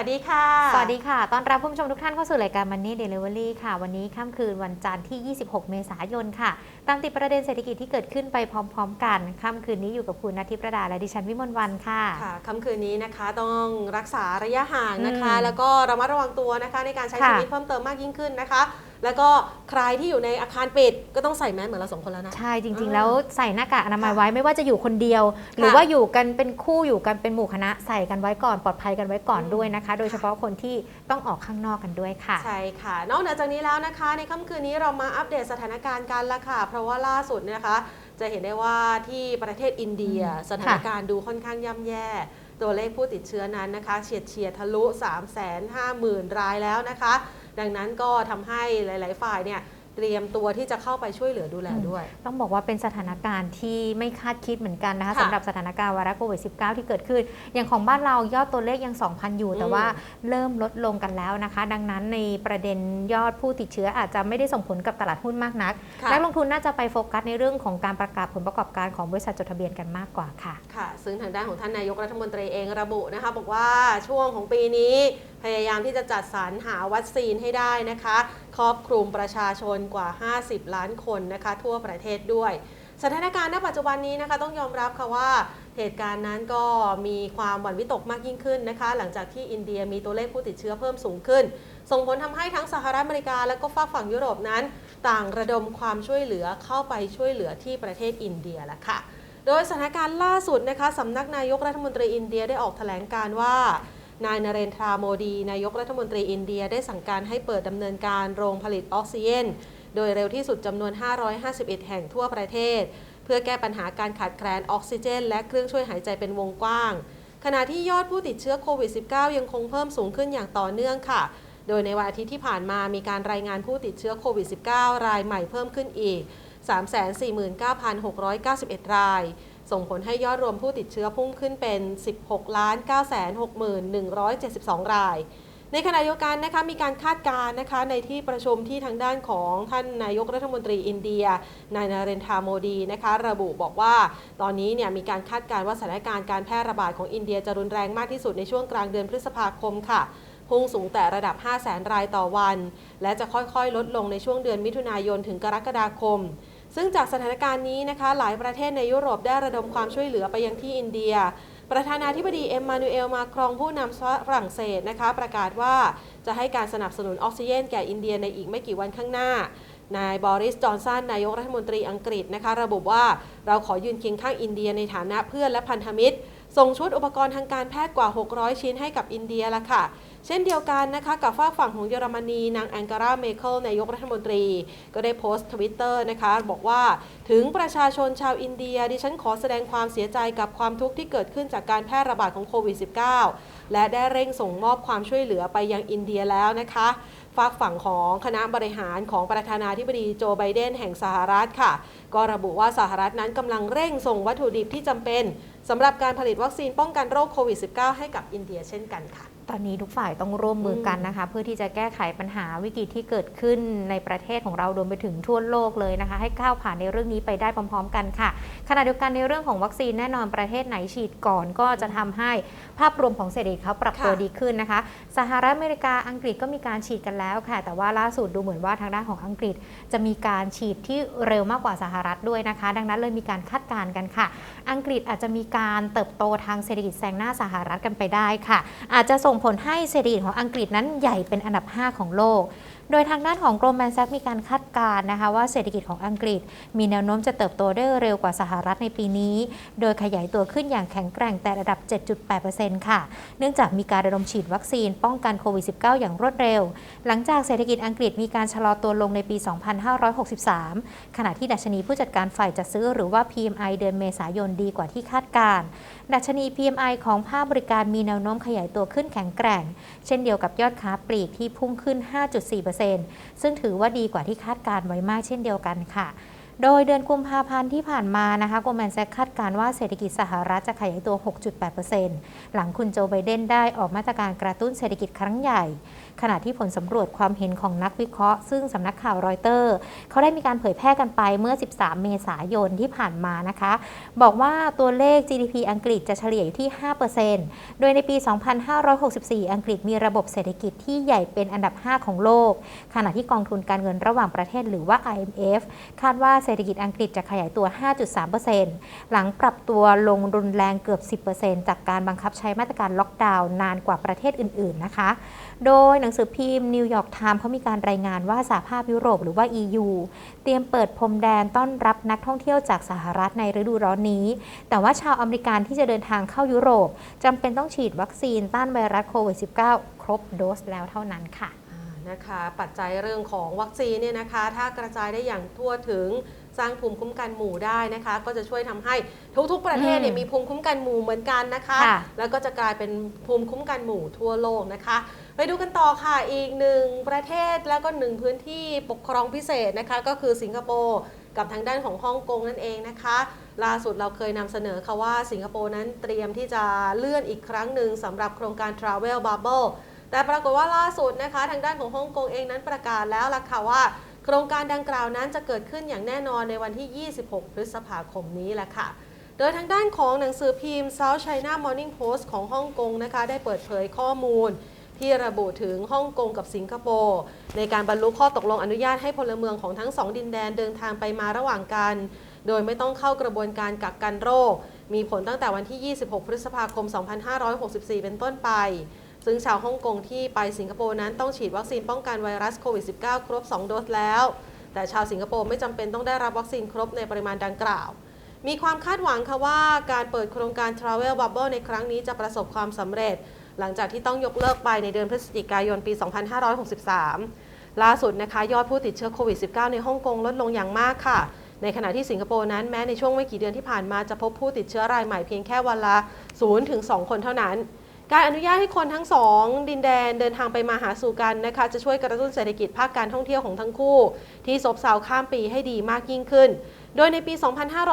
วัสดีค่ะ สวัสดีค่ะต้อนรับผู้ชมทุกท่านเข้าสู่รายการ Money Delivery ค่ะ วันนี้ค่ำคืนวันจันทร์ที่ 26 เมษายนค่ะ ตามติดประเด็นเศรษฐกิจที่เกิดขึ้นไปพร้อม ๆ กัน ค่ำคืนนี้อยู่กับคุณนาทิประดาและดิฉันวิมลวันค่ะ ค่ะ ค่ำคืนนี้นะคะต้องรักษาระยะห่างนะคะอืมแล้วก็ระมัดระวังตัวนะคะในการใช้ค่ะชีวิตเพิ่มเติมมากยิ่งขึ้นนะคะ แล้วก็ใครที่อยู่ในอาคารปิดก็ต้องใส่แมสเหมือนเราสองคนแล้วนะ ใช่จริงอ่าๆแล้วใส่หน้ากากอนามัยค่ะไว้ไม่ว่าจะอยู่คนเดียว หรือค่ะว่าอยู่กันเป็นคู่อยู่กันเป็นหมู่คณะใส่กันไว้ก่อนปลอดภัยกันไว้ก่อนอืมด้วยนะคะ โดยเฉพาะคนที่ต้องออกข้างนอกกันด้วยค่ะ ใช่ค่ะ นอกเหนือจากนี้แล้วนะคะ ในค่ำคืนนี้เรามาอัปเดตสถานการณ์กันละค่ะ เพราะว่าล่าสุดเนี่ยนะคะ จะเห็นได้ว่าที่ประเทศอินเดียอืมสถานการณ์ดูค่อนข้างย่ำแย่ตัวเลขผู้ติดเชื้อนั้นนะคะ เฉียดเฉียดทะลุ 3 5 0 0 0 0 รายแล้วนะคะ ดังนั้นก็ทำให้หลาย ๆ ฝ่ายเนี่ยเตรียมตัวที่จะเข้าไปช่วยเหลือดูแลด้วย ต้องบอกว่าเป็นสถานการณ์ที่ไม่คาดคิดเหมือนกันนะคะค่ะสำหรับสถานการณ์ไวรัสโควิด -19 ที่เกิดขึ้น อย่างของบ้านเรายอดตัวเลขยัง 2,000 อยู่ แต่อืมว่าเริ่มลดลงกันแล้วนะคะ ดังนั้นในประเด็นยอดผู้ติดเชื้ออาจจะไม่ได้ส่งผลกับตลาดหุ้นมากนักค่ะนักลงทุนน่าจะไปโฟกัสในเรื่องของการประกาศผลประกอบการของบริษัทจดทะเบียนกันมากกว่าค่ะค่ะ ซึ่งทางด้านของท่านนายกรัฐมนตรีเองระบุนะคะบอกว่าช่วงของปีนี้พยายามที่จะจัดสรรหาวัคซีนให้ได้นะคะ ครอบคลุมประชาชนกว่า 50 ล้านคนนะคะ ทั่วประเทศด้วยสถานการณ์ณปัจจุบันนี้นะคะต้องยอมรับค่ะว่าเหตุการณ์นั้นก็มีความหวั่นวิตกมากยิ่งขึ้นนะคะ หลังจากที่อินเดียมีตัวเลขผู้ติดเชื้อเพิ่มสูงขึ้น ส่งผลทำให้ทั้งสหรัฐอเมริกา และก็ฝากฝั่งยุโรปนั้น ต่างระดมความช่วยเหลือเข้าไปช่วยเหลือที่ประเทศอินเดียแล้วค่ะ โดยสถานการณ์ล่าสุดนะคะสำนักนายกรัฐมนตรีอินเดียได้ออกแถลงการว่า นายนเรนทราโมดี นายกรัฐมนตรีอินเดียได้สั่งการให้เปิดดำเนินการโรงผลิตออกซิเจนโดยเร็วที่สุดจำนวน 551 แห่งทั่วประเทศ เพื่อแก้ปัญหาการขาดแคลนออกซิเจน และเครื่องช่วยหายใจเป็นวงกว้าง ขณะที่ยอดผู้ติดเชื้อโควิด -19 ยังคงเพิ่มสูงขึ้นอย่างต่อเนื่องค่ะ โดยในวันอาทิตย์ที่ผ่านมามีการรายงานผู้ติดเชื้อโควิด -19 รายใหม่เพิ่มขึ้นอีก 349,691 ราย ส่งผลให้ยอดรวมผู้ติดเชื้อพุ่งขึ้นเป็น 16 960,172 ราย ในขณะเดียวกันนะคะมีการคาดการณ์นะคะในที่ประชุมที่ทางด้านของท่านนายกรัฐมนตรีอินเดีย นายนาเรนทาโมดีนะคะระบุบอกว่า ตอนนี้เนี่ยมีการคาดการณ์ว่าสถานการณ์การแพร่ระบาดของอินเดียจะรุนแรงมากที่สุดในช่วงกลางเดือนพฤษภาคมค่ะพุ่งสูงแต่ระดับ 5 0 0แสนรายต่อวัน และจะค่อยๆ ลดลงในช่วงเดือนมิถุนายนถึงกรกฎาคม ซึ่งจากสถานการณ์นี้นะคะ หลายประเทศในยุโรปได้ระดมความช่วยเหลือไปยังที่อินเดีย ประธานาธิบดีเอ็มมานูเอลมาครองผู้นำฝรั่งเศสนะคะ ประกาศว่าจะให้การสนับสนุนออกซิเจนแก่อินเดียในอีกไม่กี่วันข้างหน้านายบอริส จอนสัน นายกรัฐมนตรีอังกฤษนะคะ ระบุว่าเราขอยืนเคียงข้างอินเดียในฐานะเพื่อนและพันธมิตร ส่งชุดอุปกรณ์ทางการแพทย์กว่า 600 ชิ้นให้กับอินเดียละค่ะ เช่นเดียวกันนะคะกับฝาฝั่งของเยอรมนีนางแองการาเมเคิลนายกรัฐมนตรี ก็ได้โพสต์ทวิตเตอร์นะคะ บอกว่าถึงประชาชนชาวอินเดีย ดิฉันขอแสดงความเสียใจกับความทุกข์ที่เกิดขึ้นจากการแพร่ระบาดของโควิด -19 และได้เร่งส่งมอบความช่วยเหลือไปยังอินเดียแล้วนะคะ ฝากฝั่งของคณะบริหารของประธานาธิบดีโจไบเดนแห่งสหรัฐค่ะ ก็ระบุว่าสหรัฐนั้นกำลังเร่งส่งวัตถุดิบที่จำเป็นสำหรับการผลิตวัคซีนป้องกันโรคโควิด -19 ให้กับอินเดียเช่นกันค่ะ ตอนนี้ทุกฝ่ายต้องร่วมมือกันนะคะ เพื่อที่จะแก้ไขปัญหาวิกฤตที่เกิดขึ้นในประเทศของเรารวมไปถึงทั่วโลกเลยนะคะ ให้ก้าวผ่านในเรื่องนี้ไปได้พร้อม ๆ กันค่ะ ขณะเดียวกันในเรื่องของวัคซีนแน่นอนประเทศไหนฉีดก่อนก็จะทำให้ภาพรวมของเศรษฐกิจเขาปรับตัวค่ะดีขึ้นนะคะ สหรัฐอเมริกาอังกฤษก็มีการฉีดกันแล้วค่ะ แต่ว่าล่าสุดดูเหมือนว่าทางด้านของอังกฤษ จะมีการฉีดที่เร็วมากกว่าสหรัฐด้วยนะคะ ดังนั้นเลยมีการคาดการณ์กันค่ะ อังกฤษอาจจะมีการเติบโตทางเศรษฐกิจแซงหน้าสหรัฐกันไปได้ค่ะ อาจจะส่งผลให้เศรษฐกิจของอังกฤษนั้นใหญ่เป็นอันดับ 5 ของโลก โดยทางด้านของกรมแมนแซกมีการคาดการณ์นะคะว่าเศรษฐกิจของอังกฤษ มีแนวโน้มจะเติบโตได้เร็วกว่าสหรัฐในปีนี้ โดยขยายตัวขึ้นอย่างแข็งแกร่งแต่ระดับ 7.8%ค่ะ เนื่องจากมีการระดมฉีดวัคซีนป้องกันโควิด -19 อย่างรวดเร็ว หลังจากเศรษฐกิจอังกฤษมีการชะลอตัวลงในปี 2563 ขณะที่ดัชนีผู้จัดการฝ่ายจัดซื้อหรือว่า PMI เดือนเมษายนดีกว่าที่คาดการณ์ดัชนี PMI ของภาคบริการมีแนวโน้มขยายตัวขึ้นแข็งแกร่ง เช่นเดียวกับยอดค้าปลีกที่พุ่งขึ้น 5.4%ซึ่งถือว่าดีกว่าที่คาดการณ์ไว้มากเช่นเดียวกันค่ะโดยเดือนกุมภาพันธ์ที่ผ่านมานะคะโกลแมนแซกคาดการณ์ว่าเศรษฐกิจสหรัฐจะขยายตัว 6.8%หลังคุณโจไบเดนได้ออกมาตรการกระตุ้นเศรษฐกิจครั้งใหญ่ขณะที่ผลสำรวจความเห็นของนักวิเคราะห์ ซึ่งสำนักข่าวรอยเตอร์ เขาได้มีการเผยแพร่กันไปเมื่อ 13 เมษายนที่ผ่านมานะคะ บอกว่าตัวเลข GDP อังกฤษจะเฉลี่ยอยู่ที่ 5%โดยในปี 2564 อังกฤษมีระบบเศรษฐกิจที่ใหญ่เป็นอันดับ 5 ของโลก ขณะที่กองทุนการเงินระหว่างประเทศหรือว่า IMF คาดว่าเศรษฐกิจอังกฤษจะขยายตัว 5.3%หลังปรับตัวลงรุนแรงเกือบ 10%จากการบังคับใช้มาตรการล็อกดาวน์นานกว่าประเทศอื่น ๆ นะคะ โดยหนังสือพิมพ์นิวยอร์กไทม์เขามีการรายงานว่าสหภาพยุโรปหรือว่า EU เตรียมเปิดพรมแดนต้อนรับนักท่องเที่ยวจากสหรัฐในฤดูร้อนนี้ แต่ว่าชาวอเมริกันที่จะเดินทางเข้ายุโรปจำเป็นต้องฉีดวัคซีนต้านไวรัสโควิด -19 ครบโดสแล้วเท่านั้นค่ะนะคะปัจจัยเรื่องของวัคซีนเนี่ยนะคะ ถ้ากระจายได้อย่างทั่วถึง สร้างภูมิคุ้มกันหมู่ได้นะคะ ก็จะช่วยทำให้ทุกๆประเทศเนี่ยอืมมีภูมิคุ้มกันหมู่เหมือนกันนะคะค่ะแล้วก็จะกลายเป็นภูมิคุ้มกันหมู่ทั่วโลกนะคะ ไปดูกันต่อค่ะอีกหนึ่งประเทศแล้วก็หนึ่งพื้นที่ปกครองพิเศษนะคะ ก็คือสิงคโปร์กับทางด้านของฮ่องกงนั่นเองนะคะ ล่าสุดเราเคยนำเสนอค่ะว่าสิงคโปร์นั้นเตรียมที่จะเลื่อนอีกครั้งหนึ่งสำหรับโครงการ Travel Bubble แต่ปรากฏว่าล่าสุดนะคะ ทางด้านของฮ่องกงเองนั้นประกาศแล้วล่ะค่ะว่า โครงการดังกล่าวนั้นจะเกิดขึ้นอย่างแน่นอนในวันที่ 26 พฤษภาคมนี้แหละค่ะ โดยทางด้านของหนังสือพิมพ์ South China Morning Post ของฮ่องกงนะคะ ได้เปิดเผยข้อมูลที่ระบุถึงฮ่องกงกับสิงคโปร์ในการบรรลุข้อตกลงอนุญาตให้พลเมืองของทั้งสองดินแดนเดินทางไปมาระหว่างกัน โดยไม่ต้องเข้ากระบวนการกักกันโรค มีผลตั้งแต่วันที่ 26 พฤษภาคม 2564 เป็นต้นไป ซึ่งชาวฮ่องกงที่ไปสิงคโปร์นั้นต้องฉีดวัคซีนป้องกันไวรัสโควิด -19 ครบ 2 โดสแล้ว แต่ชาวสิงคโปร์ไม่จำเป็นต้องได้รับวัคซีนครบในปริมาณดังกล่าว มีความคาดหวังค่ะว่าการเปิดโครงการ Travel Bubble ในครั้งนี้จะประสบความสำเร็จ หลังจากที่ต้องยกเลิกไปในเดือนพฤศจิกายนปี 2563 ล่าสุดนะคะยอดผู้ติดเชื้อโควิด -19 ในฮ่องกงลดลงอย่างมากค่ะ ในขณะที่สิงคโปร์นั้นแม้ในช่วงไม่กี่เดือนที่ผ่านมาจะพบผู้ติดเชื้อรายใหม่เพียงแค่วันละ0ถึง2คนเท่านั้น การอนุญาตให้คนทั้งสองดินแดนเดินทางไปมาหาสู่กันนะคะจะช่วยกระตุ้นเศรษฐกิจภาคการท่องเที่ยวของทั้งคู่ ที่ซบเซาข้ามปีให้ดีมากยิ่งขึ้น โดยในปี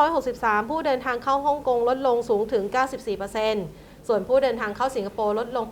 2563 ผู้เดินทางเข้าฮ่องกงลดลงสูงถึง 94%ส่วนผู้เดินทางเข้าสิงคโปร์ลดลง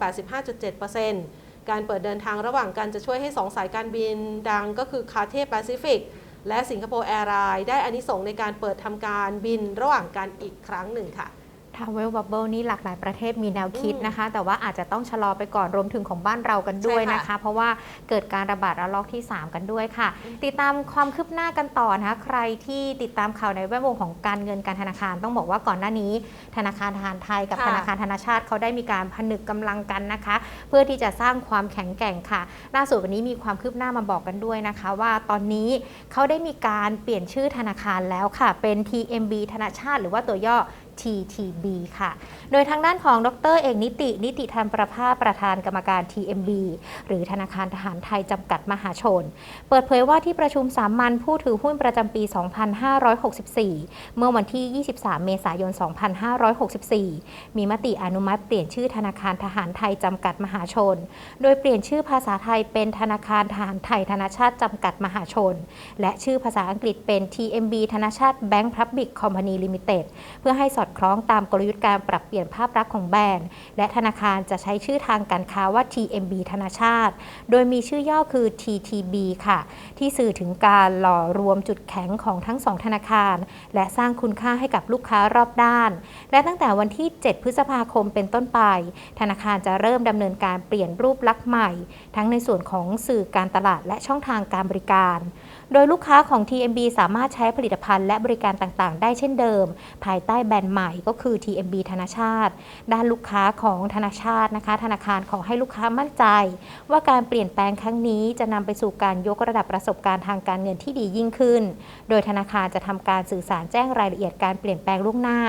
85.7%การเปิดเดินทางระหว่างกันจะช่วยให้ 2 สายการบินดังก็คือคาเทแปซิฟิกและสิงคโปร์แอร์ไลน์ได้อานิสงในการเปิดทำการบินระหว่างกันอีกครั้งหนึ่งค่ะ Travel Bubble นี่หลากหลายประเทศมีแนวคิดอืมนะคะ แต่ว่าอาจจะต้องชะลอไปก่อนรวมถึงของบ้านเรากันด้วยใช่ค่ะนะคะ เพราะว่าเกิดการระบาดระลอกที่ 3 กันด้วยค่ะ ติดตามความคืบหน้ากันต่อนะคะใครที่ติดตามข่าวในแวดวงของการเงินการธนาคาร ต้องบอกว่าก่อนหน้านี้ ธนาคารทหารไทยกับค่ะธนาคารธนาชาติเขาได้มีการผนึกกำลังกันนะคะ เพื่อที่จะสร้างความแข็งแกร่งค่ะ ล่าสุดวันนี้มีความคืบหน้ามาบอกกันด้วยนะคะ ว่าตอนนี้เขาได้มีการเปลี่ยนชื่อธนาคารแล้วค่ะ เป็น TMB ธนาชาติ หรือว่าตัวย่อ TTB ค่ะ โดยทางด้านของดรเอกนิติ นิติธรรมประภาประธานกรรมการ TMB หรือธนาคารทหารไทยจำกัดมหาชน เปิดเผยว่าที่ประชุมสามัญผู้ถือหุ้นประจำปี 2564 เมื่อวันที่ 23 เมษายน 2564 มีมติอนุมัติเปลี่ยนชื่อธนาคารทหารไทยจำกัดมหาชน โดยเปลี่ยนชื่อภาษาไทยเป็นธนาคารทหารไทยธนาชาติจำกัดมหาชน และชื่อภาษาอังกฤษเป็น TMB ธนาชาติ Bank Public Company Limited เพื่อให้สอดคล้องตามกลยุทธ์การปรับเปลี่ยนภาพลักษณ์ของแบรนด์ และธนาคารจะใช้ชื่อทางการค้าว่า TMB ธนาชาติ โดยมีชื่อย่อคือ TTB ค่ะ ที่สื่อถึงการหล่อรวมจุดแข็งของทั้งสองธนาคาร และสร้างคุณค่าให้กับลูกค้ารอบด้าน และตั้งแต่วันที่ 7 พฤษภาคมเป็นต้นไป ธนาคารจะเริ่มดำเนินการเปลี่ยนรูปลักษณ์ใหม่ ทั้งในส่วนของสื่อการตลาดและช่องทางการบริการ โดยลูกค้าของ TMB สามารถใช้ผลิตภัณฑ์และบริการต่างๆ ได้เช่นเดิม ภายใต้แบรนด์ใหม่ก็คือ TMB ธนาชาติ ด้านลูกค้าของธนาชาตินะคะ ธนาคารขอให้ลูกค้ามั่นใจ ว่าการเปลี่ยนแปลงครั้งนี้จะนำไปสู่การยกระดับประสบการณ์ทางการเงินที่ดียิ่งขึ้น โดยธนาคารจะทำการสื่อสารแจ้งรายละเอียดการเปลี่ยนแปลงล่วงหน้า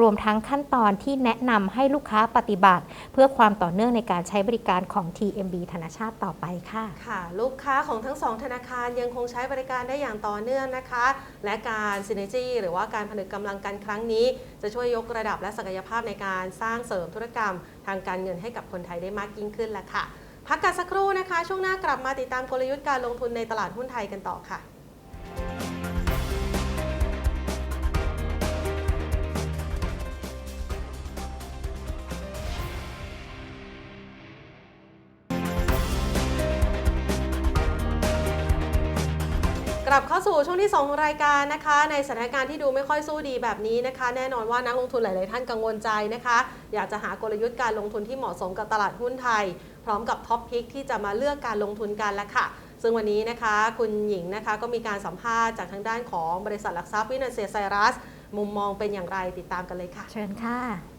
รวมทั้งขั้นตอนที่แนะนำให้ลูกค้าปฏิบัติ เพื่อความต่อเนื่องในการใช้บริการของ TMB ธนาชาติต่อไปค่ะ ค่ะ ลูกค้าของทั้งสองธนาคารยังคงใช้บริการได้อย่างต่อเนื่องนะคะ และการซินเนจีหรือว่าการผนึกกำลังกันครั้งนี้ จะช่วยยกระดับและศักยภาพในการสร้างเสริมธุรกรรม ทางการเงินให้กับคนไทยได้มากยิ่งขึ้นแหละค่ะ พักกันสักครู่นะคะ ช่วงหน้ากลับมาติดตามกลยุทธ์การลงทุนในตลาดหุ้นไทยกันต่อค่ะ ลับเข้าสู่ช่วงที่2ของรายการนะคะ ในสถานการณ์ที่ดูไม่ค่อยสู้ดีแบบนี้นะคะ แน่นอนว่านักลงทุนหลาย ๆ ท่านกังวลใจนะคะ อยากจะหากลยุทธ์การลงทุนที่เหมาะสมกับตลาดหุ้นไทย พร้อมกับท็อปพิกที่จะมาเลือกการลงทุนกันแล้วค่ะ ซึ่งวันนี้นะคะคุณหญิงนะคะก็มีการสัมภาษณ์จากทางด้านของบริษัทหลักทรัพย์วินาเซียไซรัส มุมมองเป็นอย่างไรติดตามกันเลยค่ะ เชิญค่ะ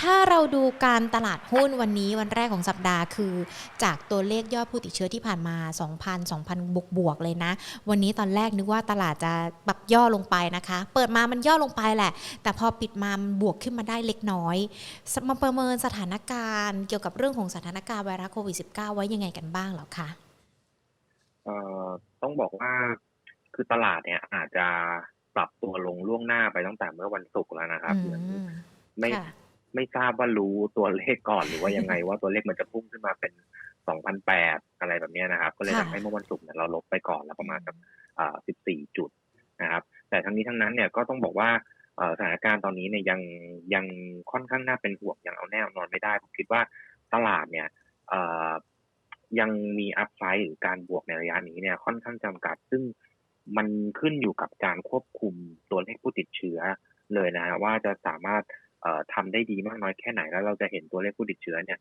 ถ้าเราดูการตลาดหุ้นวันนี้วันแรกของสัปดาห์คือ จากตัวเลขยอดผู้ติดเชื้อที่ผ่านมา 2,000 2,000 บวกบวกๆเลยนะ วันนี้ตอนแรกนึกว่าตลาดจะปรับย่อลงไปนะคะ เปิดมามันย่อลงไปแหละ แต่พอปิดมามันบวกขึ้นมาได้เล็กน้อยสมาประเมินสถานการณ์ เกี่ยวกับเรื่องของสถานการณ์ไวรัสโควิด -19 ไว้ยังไงกันบ้างเหรอคะเอ่อต้องบอกว่าคือตลาดเนี่ยอาจจะปรับตัวลงล่วงหน้าไปตั้งแต่เมื่อวันศุกร์แล้วนะครับอืเหมือนม ไม่ค่ะไม่ทราบว่ารู้ตัวเลขก่อนหรือว่ายังไงว่าตัวเลขมันจะพุ่งขึ้นมาเป็น2,008อะไรแบบเนี้ยนะครับ ก็เลยค่ะทำให้เมื่อวันศุกร์เนี่ยเราลบไปก่อนแล้วประมาณสักอ่า14จุดนะครับ แต่ทั้งนี้ทั้งนั้นเนี่ยก็ต้องบอกว่าเอ่อสถานการณ์ตอนนี้เนี่ยยังยังค่อนข้างน่าเป็นห่วงยังเอาแน่เอานอนไม่ได้ผมคิดว่าตลาดเนี่ยเอ่อยังมีอัพไซด์หรือการบวกในระยะนี้เนี่ยค่อนข้างจำกัด ซึ่งมันขึ้นอยู่กับการควบคุมตัวเลขผู้ติดเชื้อเลยนะฮะว่าจะสามารถเอ่อ ทำได้ดีมากน้อยแค่ไหนแล้วเราจะเห็นตัวเลขผู้ติดเชื้อเนี่ย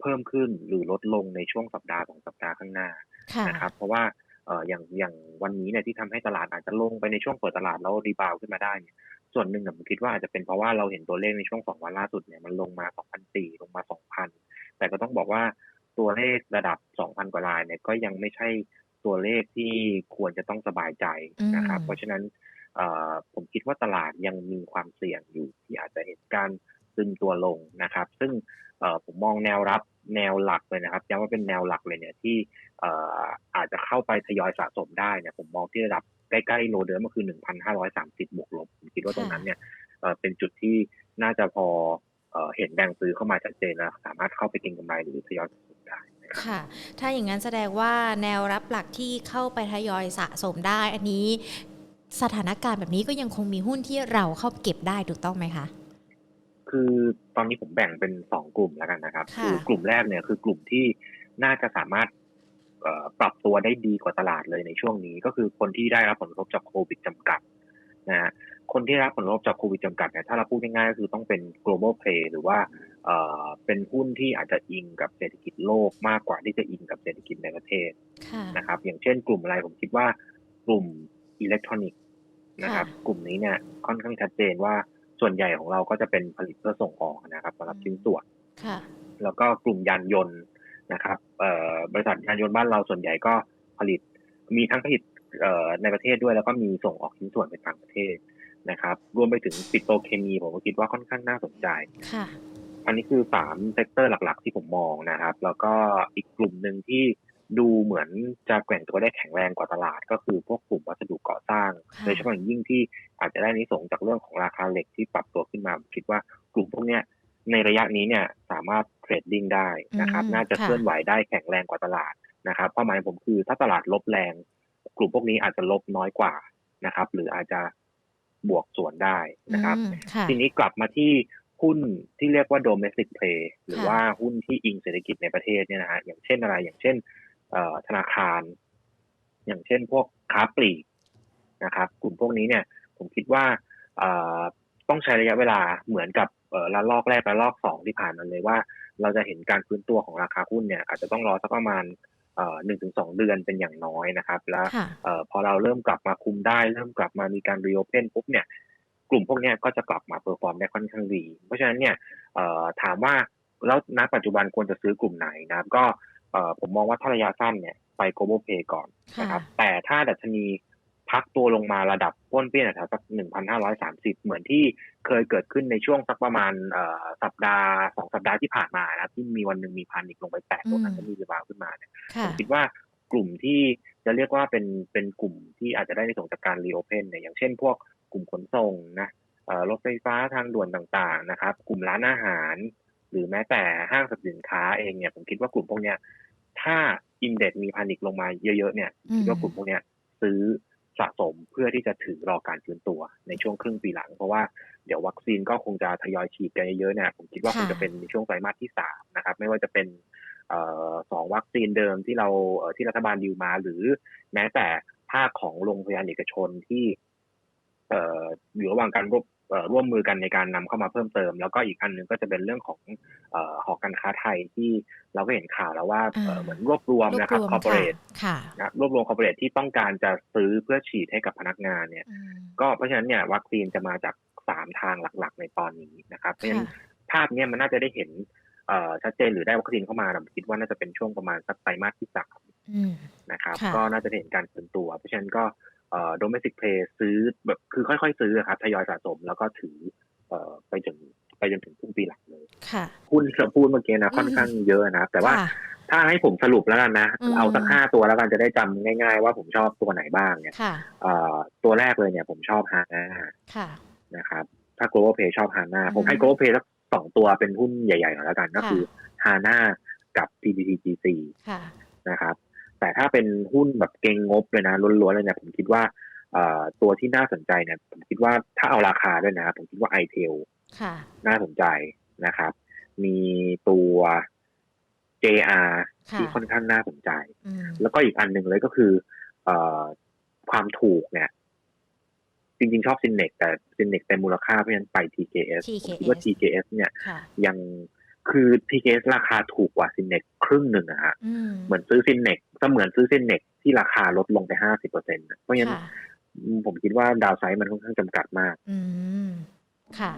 เพิ่มขึ้นหรือลดลงในช่วงสัปดาห์สองสัปดาห์ข้างหน้าค่ะนะครับ เพราะว่าเอ่ออย่างอย่างวันนี้เนี่ยที่ทำให้ตลาดอาจจะลงไปในช่วงเปิดตลาดแล้วรีบาวด์ขึ้นมาได้เนี่ยส่วนหนึ่งเนี่ยผมคิดว่าอาจจะเป็นเพราะว่าเราเห็นตัวเลขในช่วงสองวันล่าสุดเนี่ยมันลงมา2,004ลงมา2,000แต่ก็ต้องบอกว่าตัวเลขระดับ2,000กว่ารายเนี่ยก็ยังไม่ใช่ตัวเลขที่ควรจะต้องสบายใจนะครับอืมเพราะฉะนั้นเอ่อ ผมคิดว่าตลาดยังมีความเสี่ยงอยู่ที่อาจจะเห็นการซึมตัวลงนะครับ ซึ่งผมมองแนวรับแนวหลักเลยนะครับย้ำว่าเป็นแนวหลักเลยเนี่ยที่อาจจะเข้าไปทยอยสะสมได้เนี่ยผมมองที่ระดับใกล้ๆโลเดิมก็คือ 1,530 บวกลบผมคิดว่าตรงนั้นเนี่ยเป็นจุดที่น่าจะพอเห็นแรงซื้อเข้ามาชัดเจนแล้วสามารถเข้าไปเก็งกำไรหรือทยอยสะสมได้นะครับค่ะ ถ้าอย่างนั้นแสดงว่าแนวรับหลักที่เข้าไปทยอยสะสมได้ อันนี้ สถานการณ์แบบนี้ก็ยังคงมีหุ้นที่เราเข้าเก็บได้ถูกต้องไหมคะ คือตอนนี้ผมแบ่งเป็นสองกลุ่มแล้วกันนะครับค่ะคือกลุ่มแรกเนี่ยคือกลุ่มที่น่าจะสามารถเอ่อปรับตัวได้ดีกว่าตลาดเลยในช่วงนี้ ก็คือคนที่ได้รับผลกระทบจากโควิดจำกัดนะฮะคนที่ได้รับผลกระทบจากโควิดจำกัดเนี่ยถ้าเราพูดง่ายๆก็คือต้องเป็น global play หรือว่าเอ่อเป็นหุ้นที่อาจจะอิงกับเศรษฐกิจโลกมากกว่าที่จะอิงกับเศรษฐกิจในประเทศค่ะนะครับ อย่างเช่นกลุ่มอะไรผมคิดว่ากลุ่ม อิเล็กทรอนิกส์นะครับค่ะกลุ่มนี้เนี่ยค่อนข้างชัดเจนว่าส่วนใหญ่ของเราก็จะเป็นผลิตเพื่อส่งออกนะครับสำหรับชิ้นส่วนค่ะแล้วก็กลุ่มยานยนต์นะครับเอ่อบริษัทยานยนต์บ้านเราส่วนใหญ่ก็ผลิต มีทั้งผลิตเอ่อในประเทศด้วย แล้วก็มีส่งออกชิ้นส่วนไปต่างประเทศนะครับ รวมไปถึงปิโตรเคมีผมก็คิดว่าค่อนข้างน่าสนใจค่ะอันนี้คือสามเซกเตอร์หลัก ๆ ที่ผมมองนะครับ แล้วก็อีกกลุ่มหนึ่งที่ ดูเหมือนจะแกว่งตัวได้แข็งแรงกว่าตลาด ก็คือพวกกลุ่มวัสดุก่อสร้างค่ะโดยเฉพาะอย่างยิ่งที่อาจจะได้นิสงส์จากเรื่องของราคาเหล็กที่ปรับตัวขึ้นมาผมคิดว่ากลุ่มพวกเนี้ยในระยะนี้เนี่ยสามารถเทรดดิ้งได้นะครับอืมน่าจะค่ะเคลื่อนไหวได้แข็งแรงกว่าตลาดนะครับเป้าหมายผมคือถ้าตลาดลบแรง กลุ่มพวกนี้อาจจะลบน้อยกว่านะครับ หรืออาจจะบวกส่วนได้นะครับอืมค่ะทีนี้กลับมาที่หุ้นที่เรียกว่า domestic play หรือค่ะว่าหุ้นที่อิงเศรษฐกิจในประเทศเนี่ยนะฮะอย่างเช่นอะไรอย่างเช่นเอ่อ ธนาคาร อย่างเช่นพวกค้าปลีกนะครับ กลุ่มพวกนี้เนี่ย ผมคิดว่าเอ่อต้องใช้ระยะเวลาเหมือนกับเอ่อระลอกแรกระลอกสองที่ผ่านมาเลยว่า เราจะเห็นการฟื้นตัวของราคาหุ้นเนี่ย อาจจะต้องรอสักประมาณเอ่อหนึ่งถึงสองเดือนเป็นอย่างน้อยนะครับ แล้วค่ะเอ่อพอเราเริ่มกลับมาคุมได้ เริ่มกลับมามีการรีโอเพนปุ๊บเนี่ย กลุ่มพวกเนี้ยก็จะกลับมาเปอร์ฟอร์มได้ค่อนข้างดี เพราะฉะนั้นเนี่ยเอ่อถามว่าแล้วณปัจจุบันควรจะซื้อกลุ่มไหนนะครับ ก็เอ่อ ผมมองว่าถ้าระยะสั้นเนี่ยไป global pay ก่อนนะครับค่ะแต่ถ้าดัชนีพักตัวลงมาระดับป้วนเปี้ยนแถวสักหนึ่งพันห้าร้อยสามสิบเหมือนที่เคยเกิดขึ้นในช่วงสักประมาณเอ่อสัปดาห์สองสัปดาห์ที่ผ่านมานะครับที่มีวันหนึ่งมีพันอีกลงไปแตะตรงนั้นอืมก็มีรีบาวด์ขึ้นมาเนี่ยผค่ะมคิดว่ากลุ่มที่จะเรียกว่าเป็นเป็นกลุ่มที่อาจจะได้ในส่งจากการรีโอเพนเนี่ยอย่างเช่นพวกกลุ่มขนส่งนะเอ่อรถไฟฟ้าทางด่วนต่างๆนะครับ กลุ่มร้านอาหาร หรือแม้แต่ห้างสรรพสินค้าเองเนี่ยผมคิดว่ากลุ่มพวกเนี้ย ถ้าอินเด็กมีพานิคลงมาเยอะๆเนี่ยอืมคิดว่ากลุ่มพวกเนี้ยซื้อสะสมเพื่อที่จะถือรอการฟื้นตัวในช่วงครึ่งปีหลัง เพราะว่าเดี๋ยววัคซีนก็คงจะทยอยฉีดกันเยอะๆเนี่ยผมคิดว่าคงจะเป็นในช่วงไตรมาสที่สามนะครับ ไม่ว่าจะเป็นเอ่อสองวัคซีนเดิมที่เราเอ่อที่รัฐบาลดีลมา หรือแม้แต่ภาคของโรงพยาบาลเอกชนที่เอ่ออยู่ระหว่างการร่วมเอ่อ ร่วมมือกันในการนำเข้ามาเพิ่มเติม แล้วก็อีกอันหนึงก็จะเป็นเรื่องของเอ่อหอการค้าไทยที่เราก็เห็นข่าวแล้วว่าเอ่ออ่าเหมือนรวบรวมรวบนะครับรวมคอร์ปอค่ะเรทค่ะนะรวบรวมคอร์ปอเรทที่ต้องการจะซื้อเพื่อฉีดให้กับพนักงานเนี่ยอืมก็เพราะฉะนั้นเนี่ยวัคซีนจะมาจากสามทางหลักๆ ในตอนนี้นะครับเพราะฉะนั้นค่ะภาพเนี้ยมันน่าจะได้เห็นเอ่อชัดเจนหรือได้วัคซีนเข้ามาผมคิดว่าน่าจะเป็นช่วงประมาณสักไตรมาสที่สามอืมนะครับค่ะก็น่าจะเห็นการฟื้นตัว เพราะฉะนั้นก็ เอ่อ domestic play ซื้อแบบคือค่อยๆ ซื้ออะครับทยอยสะสมแล้วก็ถือเอ่อไปจนไปจนถึงครึ่งปีหลังเลยค่ะหุ้นที่เราพูดเมื่อกี้นะค่อนข้างเยอะนะครับแต่ว่าค่ะถ้าให้ผมสรุปแล้วกันนะอืมเอาสักห้าตัวแล้วกันจะได้จำง่ายๆ ว่าผมชอบตัวไหนบ้างเนี่ยค่ะเอ่อตัวแรกเลยเนี่ยผมชอบฮาน่าค่ะนะครับ ถ้า global play ชอบฮาน่าอืมผมให้ global play สักสองตัวเป็นหุ้นใหญ่ๆหน่อยแล้วกัน ก็ค่ะคือฮาน่ากับ PTTGC ค่ะนะครับ แต่ถ้าเป็นหุ้นแบบเก่งงบเลยนะล้วนๆเลยเนี่ยผมคิดว่าเอ่อตัวที่น่าสนใจเนี่ยผมคิดว่าถ้าเอาราคาด้วยนะผมคิดว่า i t e l ค่ะน่าสนใจนะครับ มีตัว JR ค่ะที่ค่อนข้างน่าสนใจอืมแล้วก็อีกอันหนึ่งเลยก็คือเอ่อความถูกเนี่ย จริงๆชอบซินเนกแต่ซินเนกเต็มมูลค่าเพราะฉะนั้นไป TKS ผมคิดว่า TKS เนี่ยค่ะยัง คือ TKS ราคาถูกกว่าซินเนกครึ่งหนึ่งอะฮะอืมเหมือนซื้อซินเนกเสมือนซื้อซินเนกที่ราคาลดลงไปห้าสิบเปอร์เซ็นต์เพราะฉะนั้นค่ะผมคิดว่าดาวไซด์มันค่อนข้างจำกัดมาก อืม ค่ะ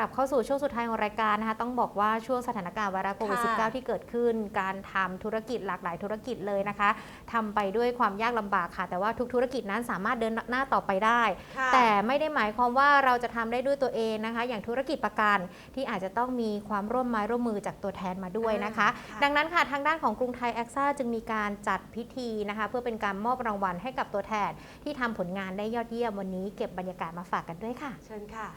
ลับเข้าสู่ช่วงสุดท้ายของรายการนะคะต้องบอกว่าช่วงสถานการณ์ไวรัสโควิดค่ะ -19 ที่เกิดขึ้น การทำธุรกิจหลากหลายธุรกิจเลยนะคะทำไปด้วยความยากลำบากค่ะ แต่ว่าทุกธุรกิจนั้นสามารถเดินหน้าต่อไปได้ค่ะแต่ไม่ได้หมายความว่าเราจะทำได้ด้วยตัวเองนะคะ อย่างธุรกิจประกันที่อาจจะต้องมีความร่วมไม้ร่วมมือจากตัวแทนมาด้วยนะคะอ่าค่ะดังนั้นค่ะทางด้านของกรุงไทยแอคซ่าจึงมีการจัดพิธีนะคะ เพื่อเป็นการมอบรางวัลให้กับตัวแทนที่ทำผลงานได้ยอดเยี่ยมวันนี้ เก็บบรรยากาศมาฝากกันด้วยค่ะ เชิญค่ะ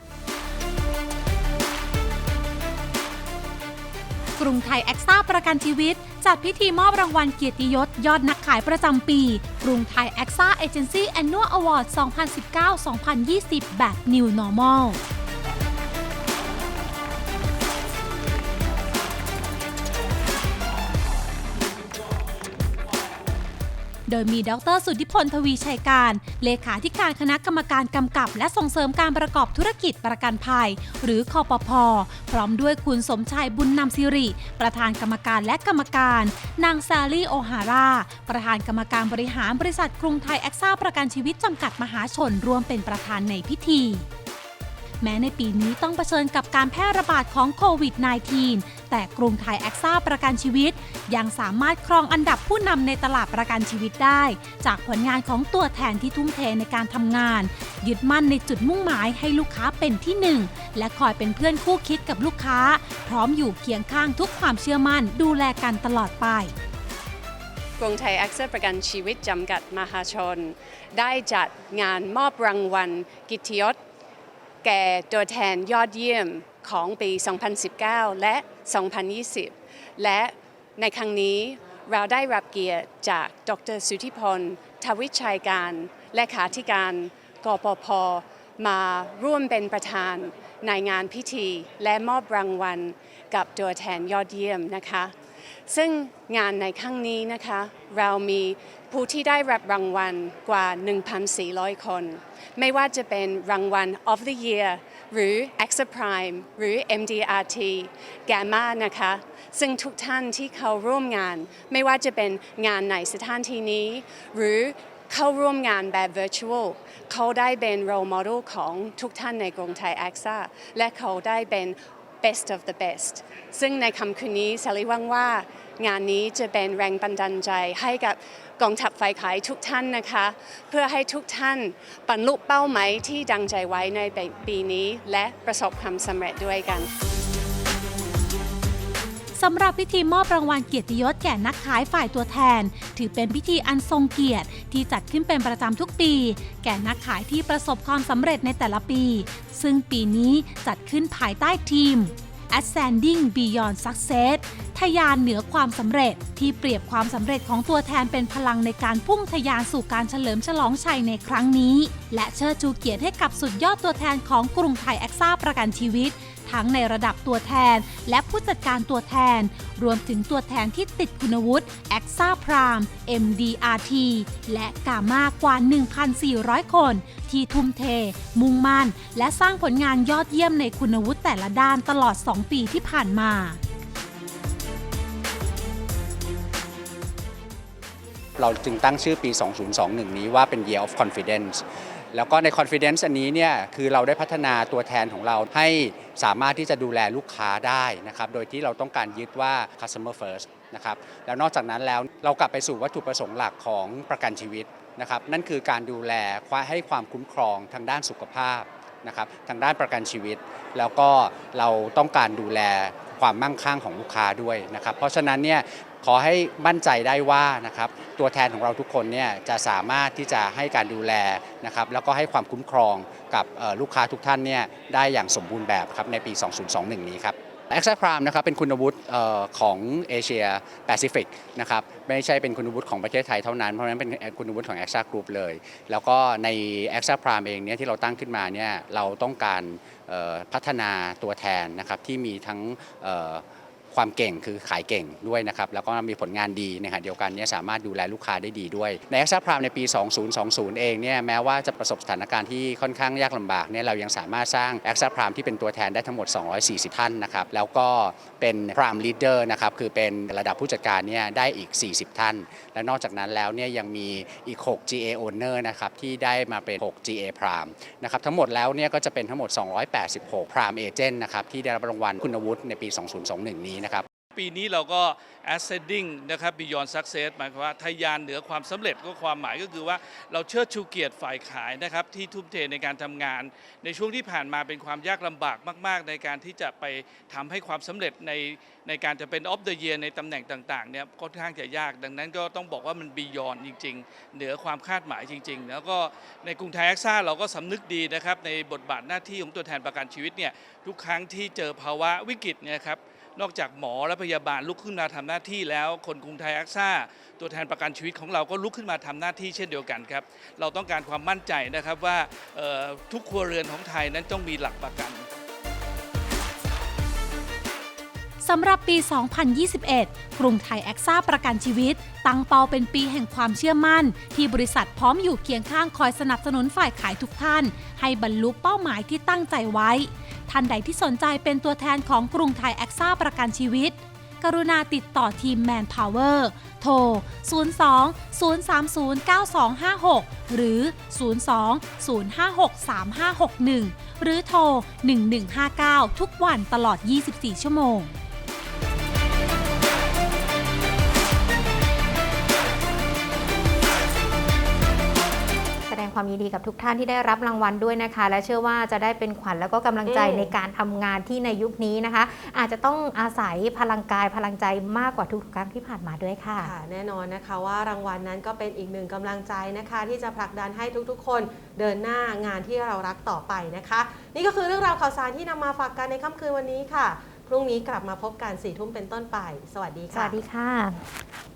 กรุงไทยแอคซ่าประกันชีวิต จัดพิธีมอบรางวัลเกียรติยศ ยอดนักขายประจำปี กรุงไทยแอคซ่าเอเจนซี่แอนนัวอวอร์ด 2019-2020 แบบ New Normal โดยมีดรสุทธิพลทวีชัยการ เลขาธิการคณะกรรมการกำกับ และส่งเสริมการประกอบธุรกิจประกันภัย หรือคอปพอพร้อมด้วยคุณสมชายบุญนำสิริ ประธานกรรมการและกรรมการ นางซาลี่โอฮาร่าประธานกรรมการบริหารบริษัทกรุงไทยแอคซ่าประกันชีวิตจำกัดมหาชนร่วมเป็นประธานในพิธี แม้ในปีนี้ต้องเผชิญกับการแพร่ระบาดของโควิด -19 แต่กรุงไทยแอคซ่าประกันชีวิต ยังสามารถครองอันดับผู้นำในตลาดประกันชีวิตได้ จากผลงานของตัวแทนที่ทุ่มเทในการทำงาน ยึดมั่นในจุดมุ่งหมายให้ลูกค้าเป็นที่หนึ่งและคอยเป็นเพื่อนคู่คิดกับลูกค้า พร้อมอยู่เคียงข้างทุกความเชื่อมั่น ดูแลกันตลอดไปกรุงไทยแอคเซสประกันชีวิตจำกัดมหาชน ได้จัดงานมอบรางวัล กิตติยศ แก่ตัวแทนยอดเยี่ยมของปี 2019 และ 2020 และในครั้งนี้เราได้รับเกียรติจากดรสุธิพลทวิชัยการและขาธิการกปพมาร่วมเป็นประธานในงานพิธี และมอบรางวัลกับตัวแทนยอดเยี่ยมนะคะ ซึ่งงานในครั้งนี้นะคะ เรามีผู้ที่ได้รับรางวัลกว่า 1,400 คน ไม่ว่าจะเป็นรางวัล of the year หรือ e x a Prime หรือ MDRT Gamma นะคะ ซึ่งทุกท่านที่เข้าร่วมงาน ไม่ว่าจะเป็นงานในสถานที่นี้ หรือเข้าร่วมงานแบบ virtual เขาได้เป็น role model ของทุกท่านในกรุงไทย AXA และเขาได้เป็น best of the best ซึ่งในคำคืนนี้สลิหวังว่างานนี้จะเป็นแรงบันดาลใจให้กับกองทัพไฟขายทุกท่านนะคะ เพื่อให้ทุกท่านบรรลุเป้าหมายที่ดังใจไว้ในปีนี้ และประสบความสำเร็จด้วยกัน สำหรับพิธีมอบรางวัลเกียรติยศแก่นักขายฝ่ายตัวแทน ถือเป็นพิธีอันทรงเกียรติที่จัดขึ้นเป็นประจำทุกปี แก่นักขายที่ประสบความสำเร็จในแต่ละปี ซึ่งปีนี้จัดขึ้นภายใต้ทีม Ascending Beyond Success ทะยานเหนือความสำเร็จที่เปรียบความสำเร็จของตัวแทนเป็นพลังในการพุ่งทะยานสู่การเฉลิมฉลองชัยในครั้งนี้ และเชิดชูเกียรติให้กับสุดยอดตัวแทนของกรุงไทยแอคซ่าประกันชีวิต ทั้งในระดับตัวแทน และผู้จัดการตัวแทน รวมถึงตัวแทนที่ติดคุณวุฒิแอคซ่าพราม MDRT และกามากว่า 1,400 คน ที่ทุ่มเท มุ่งมั่น และสร้างผลงานยอดเยี่ยมในคุณวุฒิแต่ละด้านตลอด 2 ปีที่ผ่านมาเราจึงตั้งชื่อปี 2021 นี้ว่าเป็น Year of Confidence แล้วก็ใน Confidence อันนี้เนี่ยคือเราได้พัฒนาตัวแทนของเราให้สามารถที่จะดูแลลูกค้าได้นะครับ โดยที่เราต้องการยึดว่า customer first นะครับ แล้วนอกจากนั้นแล้วเรากลับไปสู่วัตถุประสงค์หลักของประกันชีวิตนะครับ นั่นคือการดูแลให้ความคุ้มครองทางด้านสุขภาพนะครับ ทางด้านประกันชีวิต แล้วก็เราต้องการดูแลความมั่งคั่งของลูกค้าด้วยนะครับ เพราะฉะนั้นเนี่ย ขอให้มั่นใจได้ว่านะครับตัวแทนของเราทุกคนเนี่ยจะสามารถที่จะให้การดูแลนะครับแล้วก็ให้ความคุ้มครองกับลูกค้าทุกท่านเนี่ยได้อย่างสมบูรณ์แบบครับในปี 2021 นี้ครับ a x a Prime นะครับเป็นคุณวุฒิของเอเชียแปซิฟิกนะครับไม่ใช่เป็นคุณวุฒิของประเทศไทยเท่านั้น เพราะนั้นเป็นคุณวุฒิของ a x a Group เลย แล้วก็ใน a x a Prime เองเนี่ยที่เราตั้งขึ้นมาเนี่ยเราต้องการพัฒนาตัวแทนนะครับที่มีทั้ง ความเก่งคือขายเก่งด้วยนะครับแล้วก็มีผลงานดีนขณะเดียวกันเนี่ยสามารถดูแลลูกค้าได้ดีด้วย ใน a x a Prime ในปี 2020 เองเนี่ยแม้ว่าจะประสบสถานการณ์ที่ค่อนข้างยากลำบากเนี่ยเรายังสามารถสร้าง a x a Prime ที่เป็นตัวแทนได้ทั้งหมด 240 ท่านนะครับแล้วก็เป็น Prime Leader นะครับคือเป็นระดับผู้จัดการเนี่ยได้อีก 40 ท่าน และนอกจากนั้นแล้วเนี่ยยังมีอีก 6 GA Owner นะครับที่ได้มาเป็น 6 GA Prime นะครับทั้งหมดแล้วเนี่ยก็จะเป็นทั้งหมด 286 Prime Agent นะครับที่ได้รับรางวัลคุณวุฒิในปี 2021 นี้ ปีนี้เราก็ ascending นะครับ beyond success หมายความว่าทะยานเหนือความสำเร็จก็ความหมายก็คือว่าเราเชิดชูเกียรติฝ่ายขายนะครับที่ทุ่มเทในการทำงาน ในช่วงที่ผ่านมาเป็นความยากลำบากมาก ๆ ในการที่จะไปทำให้ความสำเร็จในในการจะเป็น of the year ในตำแหน่งต่างๆเนี่ยค่อนข้างจะยาก ดังนั้นก็ต้องบอกว่ามัน beyond จริง ๆ เหนือความคาดหมายจริง ๆ แล้วก็ในกรุงไทยแอคซ่าเราก็สำนึกดีนะครับในบทบาทหน้าที่ของตัวแทนประกันชีวิตเนี่ยทุกครั้งที่เจอภาวะวิกฤตเนี่ยครับ นอกจากหมอและพยาบาลลุกขึ้นมาทำหน้าที่แล้ว คนกรุงไทยอักซ่า ตัวแทนประกันชีวิตของเราก็ลุกขึ้นมาทำหน้าที่เช่นเดียวกันครับ เราต้องการความมั่นใจนะครับว่าทุกครัวเรือนของไทยนั้นต้องมีหลักประกัน สำหรับปี 2021 กรุงไทยแอคซ่าประกันชีวิต ตั้งเป้าเป็นปีแห่งความเชื่อมั่น ที่บริษัทพร้อมอยู่เคียงข้างคอยสนับสนุนฝ่ายขายทุกท่าน ให้บรรลุเป้าหมายที่ตั้งใจไว้ ท่านใดที่สนใจเป็นตัวแทนของกรุงไทยแอคซ่าประกันชีวิต กรุณาติดต่อทีม Manpower โทร 02 030 9256 หรือ 02 056 3561 หรือโทร 1159 ทุกวันตลอด 24 ชั่วโมง ความยินดีกับทุกท่านที่ได้รับรางวัลด้วยนะคะ และเชื่อว่าจะได้เป็นขวัญแล้วก็กำลังใจอืมในการทำงานที่ในยุคนี้นะคะ อาจจะต้องอาศัยพลังกายพลังใจมากกว่าทุกๆครั้งที่ผ่านมาด้วยค่ะค่ะแน่นอนนะคะว่ารางวัลนั้นก็เป็นอีกหนึ่งกำลังใจนะคะ ที่จะผลักดันให้ทุกๆ คนเดินหน้างานที่เรารักต่อไปนะคะ นี่ก็คือเรื่องราวข่าวสารที่นำมาฝากกันในค่ำคืนวันนี้ค่ะพรุ่งนี้กลับมาพบกันสี่ทุ่มเป็นต้นไป สวัสดีสค่ะวัสดีค่ะ